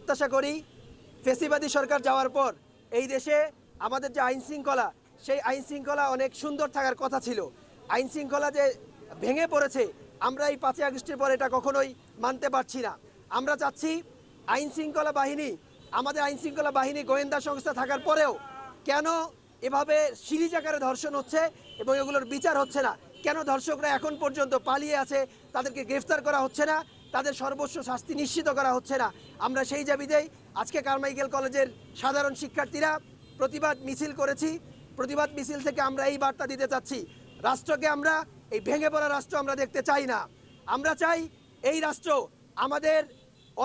প্রত্যাশা করি ফেসিবাদী সরকার যাওয়ার পর এই দেশে আমাদের যে আইন শৃঙ্খলা সেই আইন শৃঙ্খলা অনেক সুন্দর থাকার কথা ছিল। আইন শৃঙ্খলা যে ভেঙে পড়েছে, আমরা এই পাঁচই আগস্টের পর এটা কখনোই মানতে পারছি না। আমরা চাচ্ছি আইন শৃঙ্খলা বাহিনী, আমাদের আইন শৃঙ্খলা বাহিনী গোয়েন্দা সংস্থা থাকার পরেও কেন এভাবে সিরিজ আকারে ধর্ষণ হচ্ছে এবং এগুলোর বিচার হচ্ছে না? কেন ধর্ষকরা এখন পর্যন্ত পালিয়ে আছে, তাদেরকে গ্রেফতার করা হচ্ছে না? তাদের সর্বস্ব শাস্তি নিশ্চিত করা হচ্ছে না। আমরা সেই দাবিতেই আজকে কারমাইকেল কলেজের সাধারণ শিক্ষার্থীরা প্রতিবাদ মিছিল করেছি। প্রতিবাদ মিছিল থেকে আমরা এই বার্তা দিতে চাচ্ছি। রাষ্ট্রকে আমরা, এই ভেঙে পড়া রাষ্ট্র আমরা দেখতে চাই না। আমরা চাই এই রাষ্ট্র আমাদের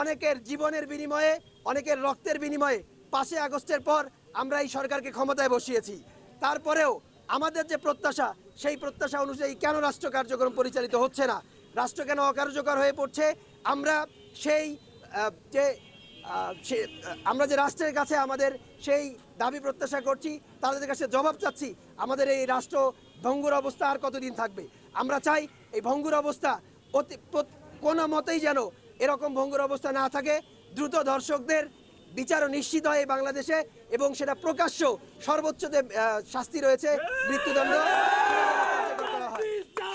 অনেকের জীবনের বিনিময়ে, অনেকের রক্তের বিনিময়ে পাঁচই আগস্টের পর আমরা এই সরকারকে ক্ষমতায় বসিয়েছি। তারপরেও আমাদের যে প্রত্যাশা, সেই প্রত্যাশা অনুযায়ী কেন রাষ্ট্র কার্যক্রম পরিচালিত হচ্ছে না? রাষ্ট্র কেন অকার্যকর হয়ে পড়ছে? আমরা সেই যে আমরা যে রাষ্ট্রের কাছে আমাদের সেই দাবি প্রত্যাশা করছি, তাদের কাছে জবাব চাচ্ছি, আমাদের এই রাষ্ট্র ভঙ্গুর অবস্থা আর কতদিন থাকবে? আমরা চাই এই ভঙ্গুর অবস্থা অতি কোনো মতেই যেন এরকম ভঙ্গুর অবস্থা না থাকে। দ্রুত দর্শকদের বিচারও নিশ্চিত হয় বাংলাদেশে এবং সেটা প্রকাশ্য সর্বোচ্চ যে শাস্তি রয়েছে মৃত্যুদণ্ড সেটা যেন কার্যকর করা হয়।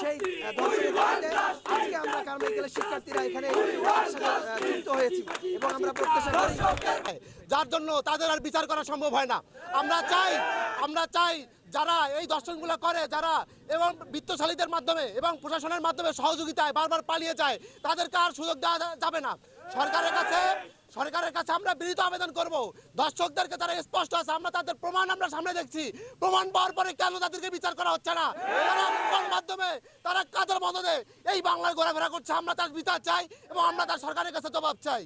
সেই আহ, ধর্ষণের দাবিতে আজকে আমরা শিক্ষার্থীরা এখানে যুক্ত হয়েছি এবং আমরা প্রত্যাশা করি যার জন্য তাদের আর বিচার করা সম্ভব হয় না। আমরা চাই আমরা চাই যারা এই দর্শনগুলো করে, যারা এবং বিত্তশালীদের মাধ্যমে এবং প্রশাসনের মাধ্যমে সহযোগিতায় বারবার পালিয়ে যায়, তাদেরকে আর সুযোগ দেওয়া যাবে না। সরকারের কাছে সরকারের কাছে আমরা বিনীত আবেদন করব। দর্শকদেরকে তারা স্পষ্ট আছে, আমরা তাদের প্রমাণ আমরা সামনে দেখছি। প্রমাণ পাওয়ার পরে কেন তাদেরকে বিচার করা হচ্ছে না? তারা মাধ্যমে? তারা কাদের মদদে? এই বাংলায় ঘোরাফেরা করছে, আমরা তার বিচার চাই এবং আমরা তার সরকারের কাছে জবাব চাই।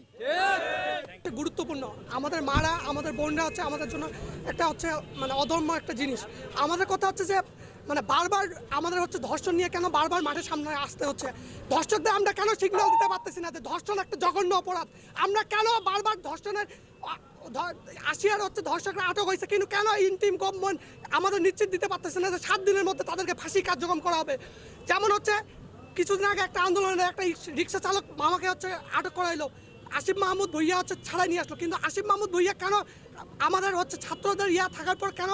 গুরুত্বপূর্ণ। আমাদের মারা, আমাদের বোনরা হচ্ছে আমাদের জন্য একটা হচ্ছে মানে অধর্ম একটা জিনিস। আমাদের কথা হচ্ছে যে মানে বারবার আমাদের হচ্ছে ধর্ষণ নিয়ে কেন বারবার মাঠের সামনে আসতে হচ্ছে? ধর্ষকদের আমরা কেন সিগন্যাল দিতে পারতেছি না যে ধর্ষণ একটা জঘন্য অপরাধ? আমরা কেন বারবার ধর্ষণের আসিয়ার হচ্ছে ধর্ষকরা আটক হয়েছে কিন্তু কেন ইন্টিম গভর্নমেন্ট আমাদের নিশ্চিত দিতে পারতেছে না যে সাত দিনের মধ্যে তাদেরকে ফাঁসি কার্যক্রম করা হবে? যেমন হচ্ছে, কিছুদিন আগে একটা আন্দোলনে একটা রিক্সা চালক মামাকে হচ্ছে আটক করা হলো। আসিফ মাহমুদ ভুইয়া হচ্ছে ছাড়াই নিয়ে আসলো। কিন্তু আসিফ মাহমুদ ভুইয়া কেন আমাদের হচ্ছে ছাত্রদের ইয়া থাকার পর কেন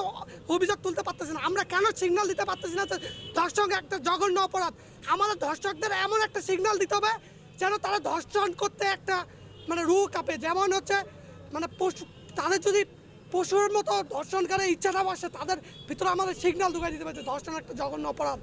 অভিযোগ তুলতে পারতেছে না? আমরা কেন সিগন্যাল দিতে পারতেছি না ধর্ষক একটা জঘন্য অপরাধ? আমাদের ধর্ষকদের এমন একটা সিগন্যাল দিতে হবে যেন তারা ধর্ষণ করতে একটা মানে রু কাঁপে। যেমন হচ্ছে মানে পশু তাদের যদি পশুর মতো ধর্ষণ করার ইচ্ছাটা বসে তাদের ভিতরে আমাদের সিগন্যাল ঢুকাই দিতে যে ধর্ষণ একটা জঘন্য অপরাধ।